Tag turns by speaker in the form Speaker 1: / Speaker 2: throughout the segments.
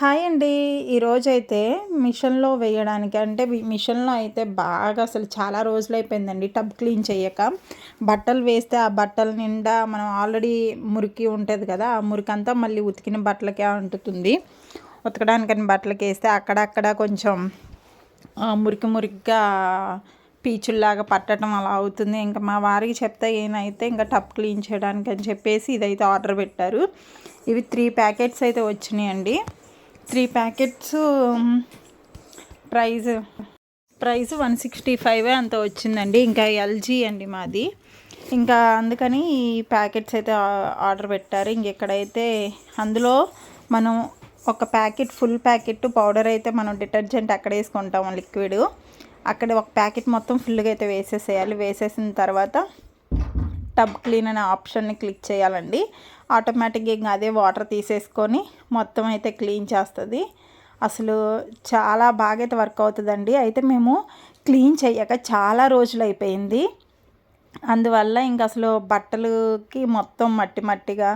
Speaker 1: Hi అండి. ఈరోజు అయితే మిషన్లో వేయడానికి అంటే మిషన్లో అయితే బాగా అసలు చాలా రోజులు అయిపోయిందండి టబ్ క్లీన్ చేయక బట్టలు వేస్తే ఆ బట్టల నిండా మనం ఆల్రెడీ మురికి ఉంటుంది కదా ఆ మురికి అంతా మళ్ళీ ఉతికిన బట్టలకే అంటుతుంది. ఉతకడానికని బట్టలకి వేస్తే అక్కడక్కడ కొంచెం మురికి మురికిగా పీచుల్లాగా పట్టడం అలా అవుతుంది. ఇంకా మా వారికి చెప్తే ఏనైతే ఇంకా టప్ క్లీన్ చేయడానికి అని చెప్పేసి ఇదైతే ఆర్డర్ పెట్టారు. ఇవి త్రీ ప్యాకెట్స్ అయితే వచ్చినాయండి. Three packets price price one sixty five అంత వచ్చిందండి. ఇంకా ఎల్జీ అండి మాది. ఇంకా అందుకని ఈ ప్యాకెట్స్ అయితే ఆర్డర్ పెట్టారు. ఇంకెక్కడైతే అందులో మనం ఒక ప్యాకెట్ ఫుల్ ప్యాకెట్ పౌడర్ అయితే మనం డిటర్జెంట్ అక్కడ వేసుకుంటాం లిక్విడ్. అక్కడ ఒక ప్యాకెట్ మొత్తం ఫుల్గా అయితే వేసేసేయాలి. వేసేసిన తర్వాత టబ్ క్లీన్ అనే ఆప్షన్ని క్లిక్ చేయాలండి. ఆటోమేటిక్గా ఇంకా అదే వాటర్ తీసేసుకొని మొత్తం అయితే క్లీన్ చేస్తుంది. అసలు చాలా బాగా అయితే వర్క్ అవుతుందండి. అయితే మేము క్లీన్ చేయక చాలా రోజులు అయిపోయింది అందువల్ల ఇంక అసలు బట్టలకి మొత్తం మట్టి మట్టిగా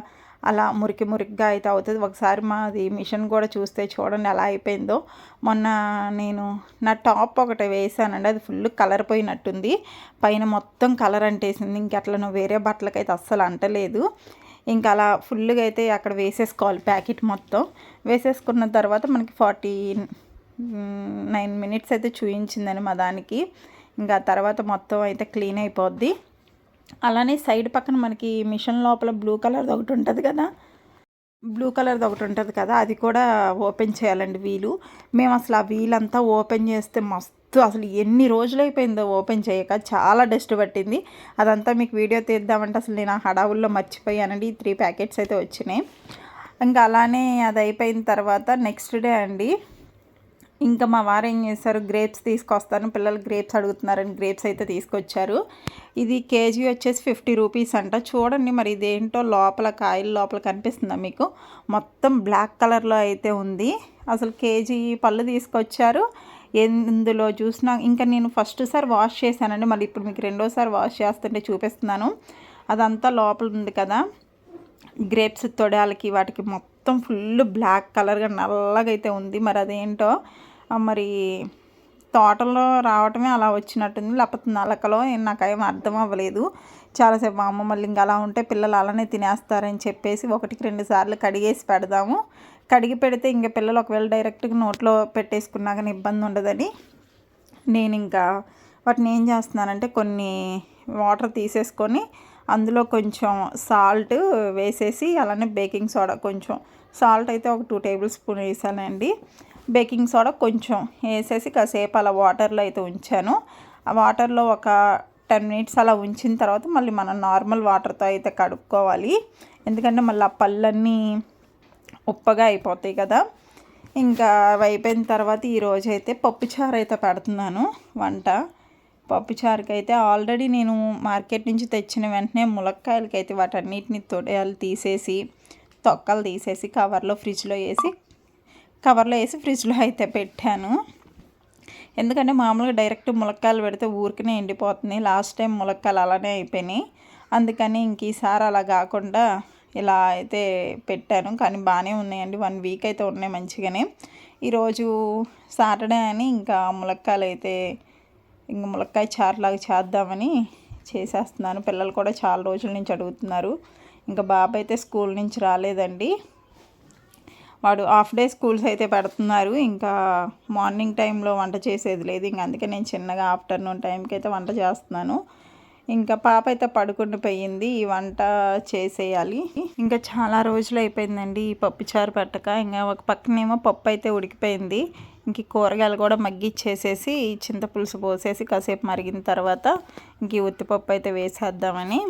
Speaker 1: అలా మురికి మురికిగా అయితే అవుతుంది. ఒకసారి మాది మిషన్ కూడా చూస్తే చూడండి ఎలా అయిపోయిందో. మొన్న నేను నా టాప్ ఒకటి వేసానండి. అది ఫుల్ కలర్ పోయినట్టుంది. పైన మొత్తం కలర్ అంటేసింది. ఇంక నువ్వు వేరే బట్టలకైతే అస్సలు అంటలేదు. ఇంకా అలా ఫుల్గా అయితే అక్కడ వేసేసుకోవాలి ప్యాకెట్ మొత్తం. వేసేసుకున్న తర్వాత మనకి ఫార్టీ నైన్ మినిట్స్ అయితే చూయించిందని మా దానికి. ఇంకా తర్వాత మొత్తం అయితే క్లీన్ అయిపోద్ది. అలానే సైడ్ పక్కన మనకి మిషన్ లోపల బ్లూ కలర్ది ఒకటి ఉంటుంది కదా? బ్లూ కలర్ది ఒకటి ఉంటుంది కదా? అది కూడా ఓపెన్ చేయాలండి వీలు. మేము అసలు ఆ వీలంతా అంతా ఓపెన్ చేస్తే మస్తు అసలు ఎన్ని రోజులు అయిపోయిందో ఓపెన్ చేయక చాలా డస్ట్ పట్టింది. అదంతా మీకు వీడియో తీద్దామంటే అసలు నేను ఆ హడావుల్లో మర్చిపోయానండి. ఈ త్రీ ప్యాకెట్స్ అయితే వచ్చినాయి. ఇంకా అలానే అది అయిపోయిన తర్వాత నెక్స్ట్ డే అండి. ఇంకా మా వారు ఏం చేశారు? గ్రేప్స్ తీసుకొస్తాను. పిల్లలు గ్రేప్స్ అడుగుతున్నారని గ్రేప్స్ అయితే తీసుకొచ్చారు. ఇది కేజీ వచ్చేసి ఫిఫ్టీ రూపీస్ అంట. చూడండి మరి ఇదేంటో లోపల కాయలు లోపల కనిపిస్తుందా మీకు? మొత్తం బ్లాక్ కలర్లో అయితే ఉంది. అసలు కేజీ పళ్ళు తీసుకొచ్చారు. ఎందులో చూసినా ఇంకా నేను ఫస్ట్ సార్ వాష్ చేశానండి. మళ్ళీ ఇప్పుడు మీకు రెండోసారి వాష్ చేస్తుంటే చూపిస్తున్నాను. అదంతా లోపల ఉంది కదా. గ్రేప్స్ తొడాలకి వాటికి మొత్తం ఫుల్ బ్లాక్ కలర్గా నల్లగా అయితే ఉంది. మరి అదేంటో మరి తోటలో రావటమే అలా వచ్చినట్టుంది. లేకపోతే నలకలో ఏం నాకేం అర్థం అవ్వలేదు. చాలాసేపు మా అమ్మ మళ్ళీ ఇంకా అలా ఉంటే పిల్లలు అలానే తినేస్తారని చెప్పేసి ఒకటికి రెండు సార్లు కడిగేసి పెడదాము. కడిగి పెడితే ఇంక పిల్లలు ఒకవేళ డైరెక్ట్గా నోట్లో పెట్టేసుకున్నా కానీ ఇబ్బంది ఉండదని నేను ఇంకా వాటిని ఏం చేస్తున్నానంటే కొన్ని వాటర్ తీసేసుకొని అందులో కొంచెం సాల్ట్ వేసేసి అలానే బేకింగ్ సోడా కొంచెం సాల్ట్ అయితే ఒక టూ టేబుల్ స్పూన్ వేసానండి. బేకింగ్ సోడా కొంచెం వేసేసి కాసేపు అలా వాటర్లో అయితే ఉంచాను. ఆ వాటర్లో ఒక టెన్ మినిట్స్ అలా ఉంచిన తర్వాత మళ్ళీ మనం నార్మల్ వాటర్తో అయితే కడుక్కోవాలి. ఎందుకంటే మళ్ళీ ఆ పళ్ళన్నీ ఉప్పగా అయిపోతాయి కదా. ఇంకా అవి అయిపోయిన తర్వాత ఈరోజు అయితే పప్పుచారు అయితే పెడుతున్నాను వంట. పప్పుచారుకి అయితే ఆల్రెడీ నేను మార్కెట్ నుంచి తెచ్చిన వెంటనే ములక్కాయలకి అయితే వాటన్నిటిని తొడయాలు తీసేసి తొక్కలు తీసేసి కవర్లో ఫ్రిడ్జ్లో వేసి కవర్లో వేసి ఫ్రిడ్జ్లో అయితే పెట్టాను. ఎందుకంటే మామూలుగా డైరెక్ట్ ములక్కాయలు పెడితే ఊరికనే ఎండిపోతుంది. లాస్ట్ టైం ములక్కాయలు అలానే అయిపోయినాయి. అందుకని ఇంక ఈసారి అలా కాకుండా ఇలా అయితే పెట్టాను. కానీ బాగానే ఉన్నాయండి. వన్ వీక్ అయితే ఉన్నాయి మంచిగానే. ఈరోజు సాటర్డే అని ఇంకా ములక్కాయలు అయితే ఇంక ములక్కాయ చారులాగా చేద్దామని చేసేస్తున్నాను. పిల్లలు కూడా చాలా రోజుల నుంచి అడుగుతున్నారు. ఇంకా బాబు అయితే స్కూల్ నుంచి రాలేదండి. వాడు హాఫ్ డే స్కూల్స్ అయితే పెడుతున్నారు. ఇంకా మార్నింగ్ టైంలో వంట చేసేది లేదు. ఇంకా అందుకే నేను చిన్నగా ఆఫ్టర్నూన్ టైంకి అయితే వంట చేస్తున్నాను. ఇంకా పాప అయితే పడుకుని పోయింది. ఈ వంట చేసేయాలి. ఇంకా చాలా రోజులు అయిపోయిందండి ఈ పప్పుచారు పెట్టక. ఇంకా ఒక పక్కనేమో పప్పు అయితే ఉడికిపోయింది. ఇంక కూరగాయలు కూడా మగ్గిచ్చేసేసి చింతపులుసు పోసేసి కాసేపు మరిగిన తర్వాత ఇంక ఈ ఉత్తిపప్పు అయితే వేసేద్దామని.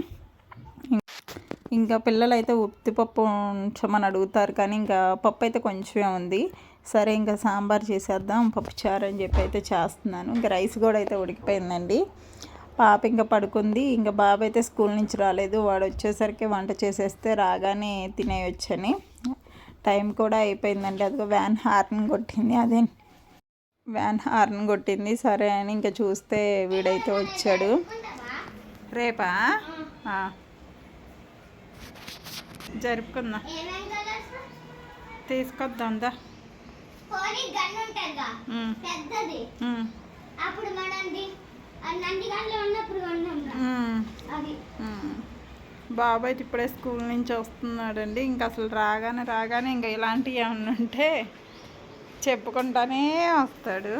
Speaker 1: ఇంకా పిల్లలు అయితే ఉత్తిపప్పు ఉంచమని అడుగుతారు కానీ ఇంకా పప్పు అయితే కొంచెమే ఉంది. సరే ఇంకా సాంబార్ చేసేద్దాం పప్పు చారు అని చెప్పి అయితే చేస్తున్నాను. ఇంకా రైస్ కూడా అయితే ఉడికిపోయిందండి. పాప ఇంకా పడుకుంది. ఇంకా బాబు అయితే స్కూల్ నుంచి రాలేదు. వాడు వచ్చేసరికి వంట చేసేస్తే రాగానే తినేయొచ్చని. టైం కూడా అయిపోయిందండి. అదిగో వ్యాన్ హార్న్ కొట్టింది. అదే వ్యాన్ హార్న్ కొట్టింది. సరే అని ఇంకా చూస్తే వీడైతే వచ్చాడు. రేపా. జరుపుకుందాం? తీసుకొద్దాం దా.
Speaker 2: అప్పుడు మనంది నందిగాల్లో ఉన్నప్పుడు కొన్నాం
Speaker 1: ఉమ్,
Speaker 2: అది.
Speaker 1: ఉమ్. బాబు అయితే ఇప్పుడే స్కూల్ నుంచి వస్తున్నాడండి. ఇంకా అసలు రాగానే రాగానే ఇంకా ఇలాంటివి ఏమన్నా ఉంటే చెప్పుకుంటానే వస్తాడు.